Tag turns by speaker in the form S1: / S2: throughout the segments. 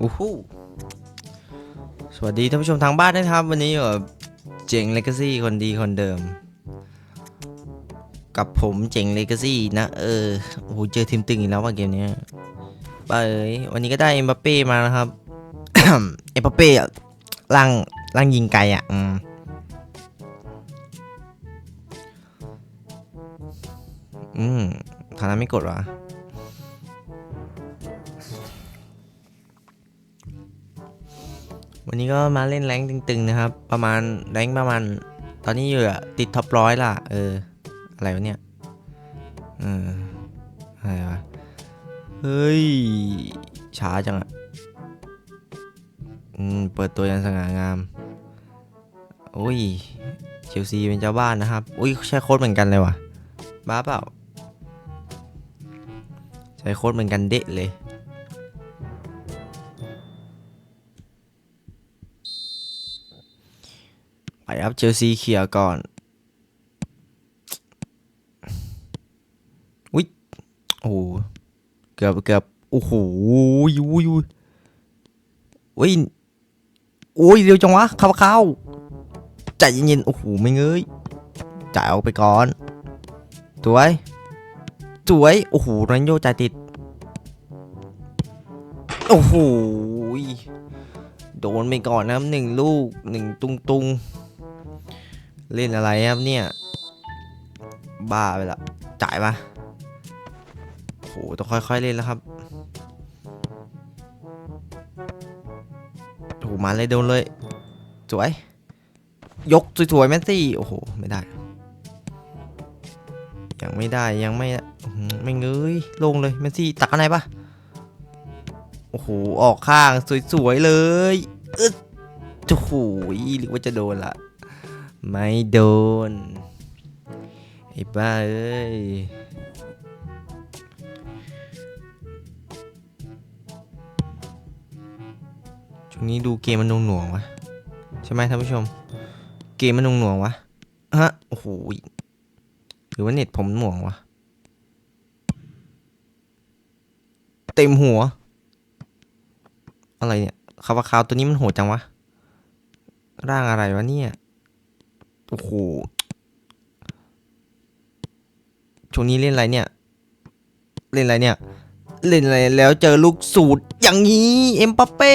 S1: อู้หูสวัสดีท่านผู้ชมทางบ้านนะครับ วันนี้อยู่กับเจ๋งเลกาซี่คนดีคนเดิม กับผมเจ๋งเลกาซี่นะเออโอ้โหเจอทีมตึงอีกแล้วว่าเกมนี้ไปวันนี้ก็ได้เอ็มบัปเป้มานะครับเอ็มบัปเป้อะร่างร่างยิงไกลอะอืมอืมฐานะไม่กดวะ วันนี้ก็มาเล่นแรงตึงๆนะครับ ประมาณแรงประมาณ ตอนนี้อยู่อะติดท็อปร้อยล่ะ เออ อะไรวะเนี่ยเอออะไรวะ เฮ้ย ช้าจังอะอืม เปิดตัวอยันสง่างาม โอ้ย เชลซีเป็นเจ้าบ้านนะครับ อุ้ย ใช้โค้ดเหมือนกันเลยว่ะ บ้าเปล่า ใช้โค้ดเหมือนกันเดะเลย ไปครับเชลซีเคลียร์ก่อนอุ้ยโอ้เกือบเกือบโอ้โหยูยูอุ้ยโอ้ยเร็วจังวะเข้าเข้าใจเย็นๆโอ้โหไม่เงยจ่ายออกไปก่อนสวยสวยโอ้โหรันโยจ่ายติดโอ้โหโดนไปก่อนนะครับหนึ่งลูกหนึ่งตุงตุง เล่นอะไรครับเนี่ย บ้าไปละ จ่ายปะโหต้องค่อยๆเล่นแล้วครับโอ้โหมาเลยโดนเลย สวย ยกสวยๆแมสซี่ โอ้โห ไม่ได้ ยังไม่ได้ยังไม่ ไม่เงยลงเลยแมสซี่ตักอะไรปะโอ้โห ออกข้างสวยๆเลย อึดโอ้โหหรือว่าจะโดนละ ไม่โดน ไอ้บ้าเอ้ยช่วงนี้ดูเกมมันหน่วงวะ ใช่ไหมท่านผู้ชม เกมมันหน่วงวะฮะโอ้โหหรือว่าเน็ตผมหน่วงวะเต็มหัว อะไรเนี่ยคาวาคาวตัวนี้มันโหดจังวะร่างอะไรวะเนี่ย โอ้โหช่วงนี้เล่นอะไรเนี่ย เล่นอะไรเนี่ย เล่นอะไรแล้วเจอลูกสูตรอย่างนี้เอ็มปัปเป้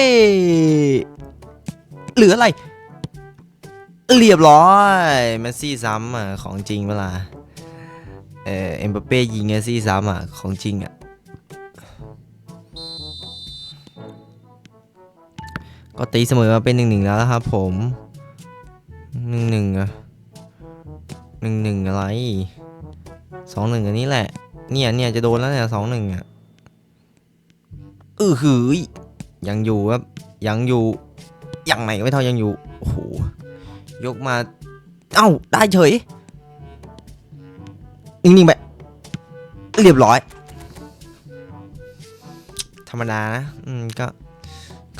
S1: เหลืออะไร เรียบร้อยเมสซี่ซ้ำอะของจริงเวลาเออเอ็มปัปเป้ยิงเมสซี่ซ้ำอะ ของจริงอะ ก็ตีเสมอมาเป็นหนึ่งหนึ่งแล้วครับผมหนึ่งหนึ่งอะ หนึ่งหนึ่งอะไรสองหนึ่งอันนี้แหละ เนี่ยเนี่ยจะโดนแล้วเนี่ยสองหนึ่งอะอือหือยังอยู่ครับยังอยู่ยังไหนก็ไม่เท่ายังอยู่โอ้โหยกมาเอ้าได้เฉยนิ่งๆไปเรียบร้อย ธรรมดานะอืมก็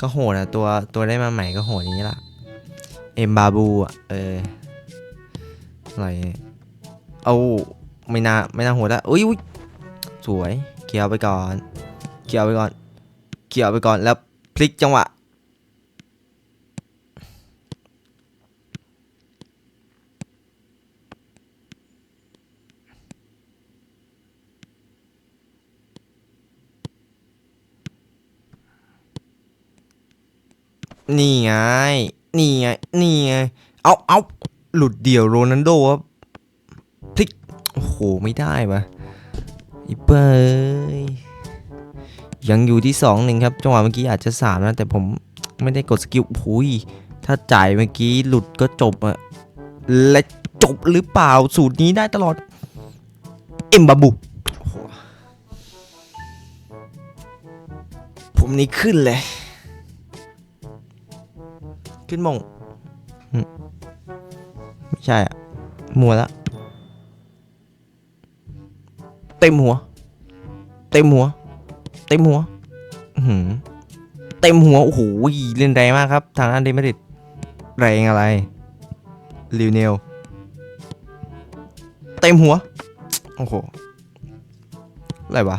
S1: ก็โหดอะตัวตัวได้มาใหม่ก็โหดอย่างนี้ละเอ็มบาบูอะเออ อะไรเอาไม่น่าไม่น่าโหดละอุ้ยอุ้ยสวยเกี่ยวไปก่อน เกี่ยวไปก่อน เกี่ยวไปก่อนแล้วพลิกจังหวะนี่ไง นี่ไง นี่ไง เอาเอา หลุดเดี่ยวโรนัลโดครับพลิกโอ้โห ไม่ได้ปะอีเปยยังอยู่ที่สองหนึ่งครับ จังหวะเมื่อกี้อาจจะสามนะ แต่ผมไม่ได้กดสกิลหุยถ้าจ่ายเมื่อกี้หลุดก็จบอะและจบหรือเปล่าสูตรนี้ได้ตลอด เอ็มบาบูโอ้โหผมนี่ขึ้นเลย ขึ้นมอืม ไม่ใช่อะมัวละ เต็มหัว เต็มหัว เต็มหัวหือเต็มหัว โอ้โห เล่นแรงมากครับ ทางด้านเดมาดริดแรงอะไรลิวเนลเต็มหัว โอ้โห อะไรวะ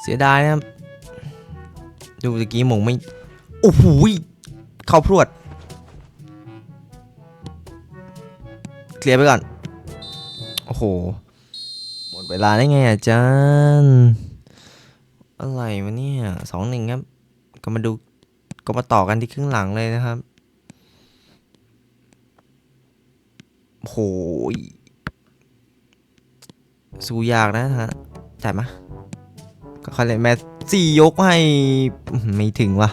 S1: เสียดายนะครับ ดูตะกี้หมงไม่ โอ้โหยเข้าพรวด เคลียร์ไปก่อน โอ้โห หมดเวลาได้ไงอาจารย์อะไรวะเนี่ยสองหนึ่งครับ ก็มาดูก็มาต่อกันที่ครึ่งหลังเลยนะครับโหยสู้ยากนะฮะจ่ายมาก็เขาเลยแมสซี่ยกให้ไม่ถึงว่ะ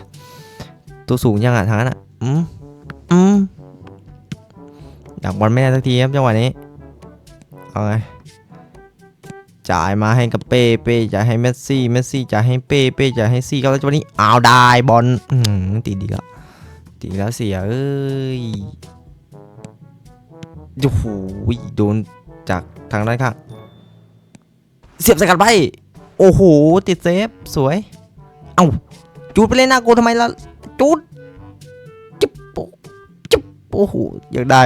S1: ตัวสูงยังอะทางนั้นอะ อืม อืม อยากบอลไม่ได้สักทีครับจังหวะนี้เอาไงจ่ายมาให้กับเป้เป้จ่ายให้เมสซี่เมสซี่จ่ายให้เป้เป้จ่ายให้ซี่ครับแล้วจังหวะนี้เอาวได้บอลตีดีแล้วตีแล้วเสียเอ้ยโอ้โหโดนจากทางด้านข้างเสียบสกัดไปโอ้โหติดเซฟสวย เอ้าจูดไปเล่นหน้ากูทำไมล่ะจูดจิ๊บโปจิ๊บโอ้โหอยากได้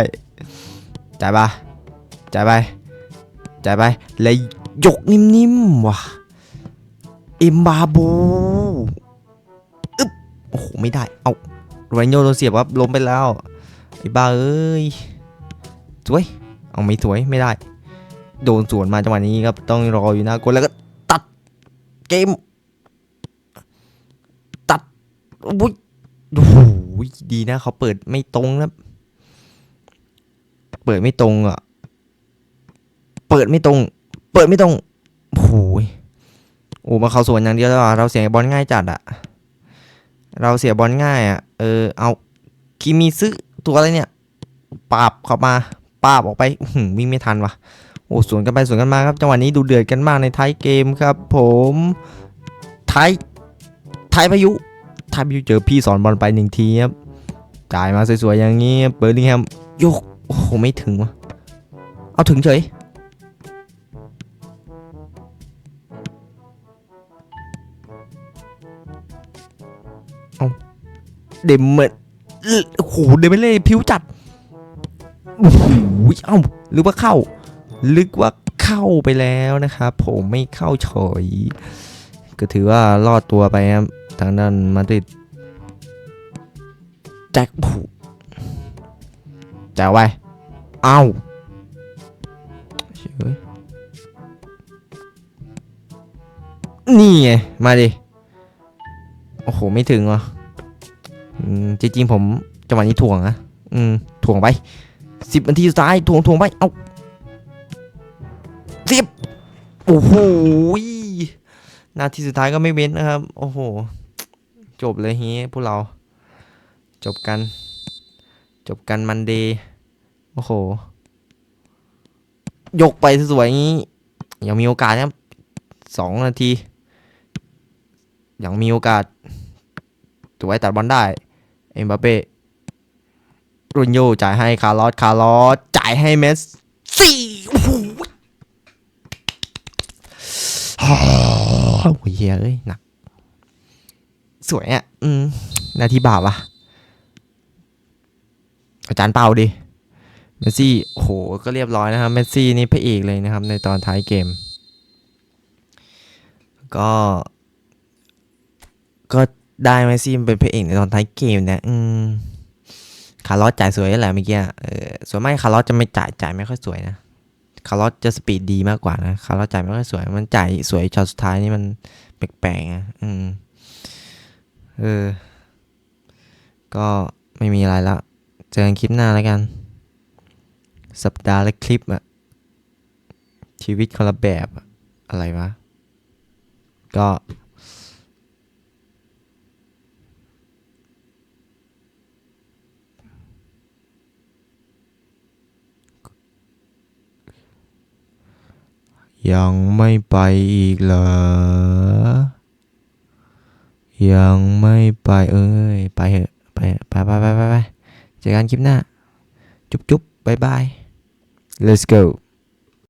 S1: จ่ายไป จ่ายไปจ่ายไปเลยยกนิ่มๆว่ะ เอ็มบาบูอึ๊บ โอ้โห ไม่ได้ เอาโรนโยโดนเสียบครับล้มไปแล้วไอ้บ้าเอ้ย สวย เอาไม่สวยไม่ได้ โดนสวนมาจังหวะนี้ครับ ต้องรออยู่น้ากนแล้วก็ตัดเกม ตัดวุ้ยโอ้โหดีนะเขาเปิดไม่ตรงนะ เปิดไม่ตรงอะ เปิดไม่ตรง เปิดไม่ตรงโอ้โหโอ้มาเขาสวนอย่างเดียวแล้วอะเราเสียบอลง่ายจัดอะ เราเสียบอลง่ายอะ เออ เอาคิมีซึตัวอะไรเนี่ยปาบเข้ามาปาบออกไปหวิ่งไม่ทันว่ะโอ้สวนกันไปสวนกันมาครับจังหวะนี้ดูเดือดกันมากในท้ายเกมครับ ผมท้ายท้ายพายุท้ายพายุเจอพี่สอนบอลไปหนึ่งทีครับจ่ายมาสวยๆอย่างนี้เบอร์ลิงแฮมยก โอ้โห ไม่ถึงวะ เอาถึงเฉย เอาเดมเมดโอ้โห เดมเมเล่ผิวจัด โอ้โห เอ้าหรือว่าเข้า ลึกว่าเข้าไปแล้วนะครับผมไม่เข้าเฉย ก็ถือว่ารอดตัวไปครับ ทางด้านมาดริดแจ็คผูแจ๋วไป เอ้าเฉยนี่ไง มาดิ โอ้โห ไม่ถึงว่ะอืมจริงๆผมจังหวะนี้ถ่วงนะ อืม ถ่วงไปสิบนาทีสุดท้ายถ่วงถ่วงไป เอ้าสิบโอ้โหยนาทีสุดท้ายก็ไม่เว้นนะครับ โอ้โห จบเลยเฮียพวกเรา จบกัน จบกันมันเดย์ โอ้โห ยกไปสวยๆอย่างนี้ ยังมีโอกาสนะครับสองนาที ยังมีโอกาสตัวไว้ตัดบอลได้ เอ็มบัปเป้รุนโยจ่ายให้คาร์ลอส คาร์ลอส จ่ายให้เมสซี่โอ้โหโอ้โหเฮียเอ้ยหนัก สวยอะ อืม นาทีบาปอะ อาจารย์เป่าดิ เมสซี่โหก็เรียบร้อยนะครับเมสซี่นี่พระเอกเลยนะครับในตอนท้ายเกม ก็ก็ได้เมสซี่เป็นพระเอกในตอนท้ายเกมนะอืมคาร์ลอสจ่ายสวยแหละเมื่อกี้เออส่วนมากคาร์ลอสจะไม่จ่ายจ่ายไม่ค่อยสวยนะคาร์ลอสจะสปีดดีมากกว่านะคาร์ลอสจ่ายไม่ค่อยสวย มันจ่ายสวยช็อตสุดท้ายนี่มันแปลกๆอะอืมเออ ก็ไม่มีอะไรละ เจอกันคลิปหน้าแล้วกัน สัปดาห์ละคลิปอะชีวิตคนละแบบอะอะไรวะ ก็ ยังไม่ไปอีกเหรอ ยังไม่ไปเอ้ยไปเหอะไปเหอะ ไปไปไปไปไปเจอกันคลิปหน้า จุ๊บจุ๊บบายบาย let's go